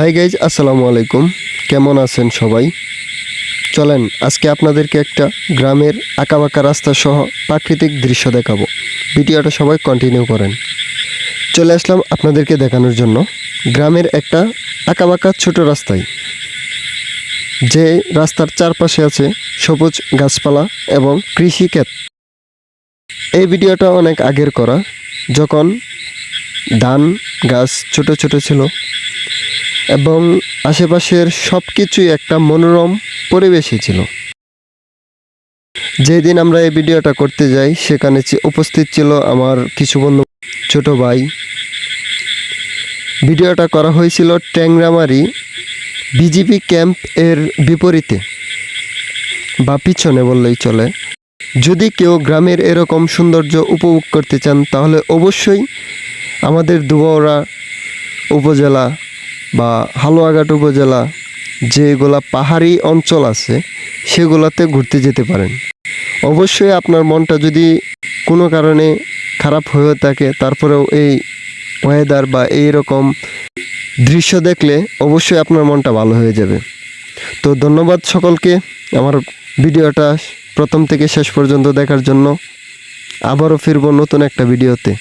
Hi guys আসসালামু আলাইকুম। কেমন আছেন সবাই? চলেন, আজকে আপনাদেরকে একটা গ্রামের আঁকাবাঁকা রাস্তা সহ প্রাকৃতিক দৃশ্য দেখাবো। ভিডিওটা সবাই কন্টিনিউ করেন। চলে আসলাম আপনাদেরকে দেখানোর জন্য। গ্রামের একটা আঁকাবাঁকা ছোট রাস্তায়। যে রাস্তার চারপাশে আছে সবুজ গাছপালা এবং কৃষিক্ষেত এই ভিডিওটা অনেক আগের করা। যখন ধান, গাছ ছোট ছোট ছিল এবং আশেপাশের সব কিছুই একটা মনোরম পরিবেশে ছিল। যেদিন আমরা এই ভিডিওটা করতে যাই, সেখানে উপস্থিত ছিল আমার কিছু বন্ধু, ছোট ভাই। ভিডিওটা করা হয়েছিল ট্যাংরামারি বিজিপি ক্যাম্প এর বিপরীতে, বা পিছনে বললেই চলে। যদি কেউ গ্রামের এরকম সৌন্দর্য উপভোগ করতে চান, তাহলে অবশ্যই আমাদের দুবাওড়া উপজেলা বা হালুয়াঘাট উপজেলা যেগুলা পাহাড়ি অঞ্চল আছে, সেগুলোতে ঘুরতে যেতে পারেন। অবশ্যই আপনার মনটা যদি কোনো কারণে খারাপ হয়ে থাকে, তারপরেও এই ওয়েদার বা এই রকম দৃশ্য দেখলে অবশ্যই আপনার মনটা ভালো হয়ে যাবে। তো ধন্যবাদ সকলকে আমার ভিডিওটা প্রথম থেকে শেষ পর্যন্ত দেখার জন্য। আবারও ফিরব নতুন একটা ভিডিওতে।